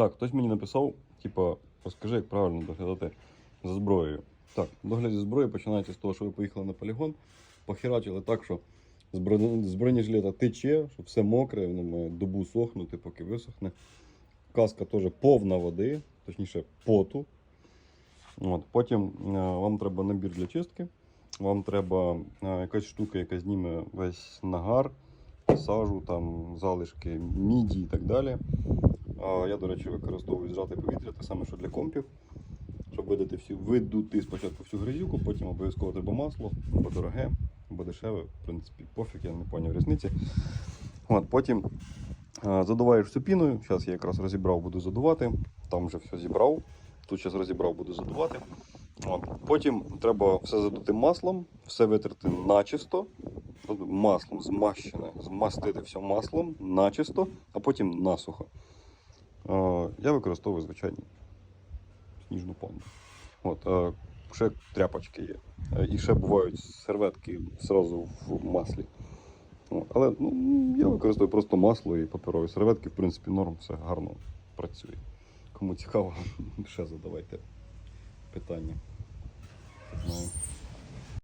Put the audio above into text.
Так, хтось мені написав, типа, розкажи, як правильно доглядати за зброєю. Так, догляд зі зброєю починається з того, що ви поїхали на полігон, похерачили так, що з, бронежилета тече, що все мокре, воно має добу сохнути, поки висохне. Каска теж повна води, точніше поту. От, потім е, вам треба набір для чистки. Вам треба е, якась штука, яка зніме весь нагар, сажу, там, залишки міді і так далі. Я, до речі, використовую зжате повітря, те саме, що для компів. Щоб видати всю, видути спочатку всю грязюку, потім обов'язково треба масло, або дороге, або дешеве. В принципі, пофіг, я не поняв різниці. От, потім задуваєш всю піною. Зараз я якраз розібрав, буду задувати. Там вже все зібрав. Тут зараз розібрав, буду задувати. От. Потім треба все задути маслом, все витерти начисто. Маслом змащене, змастити все маслом начисто, а потім насухо. Е, Я використовую звичайні сніжну панду. От, е, ще тряпочки є. Е, І ще бувають серветки зразу в маслі. Але ну, я використовую просто масло і паперові серветки, в принципі, норм, все гарно працює. Кому цікаво, ще задавайте питання. Знаю.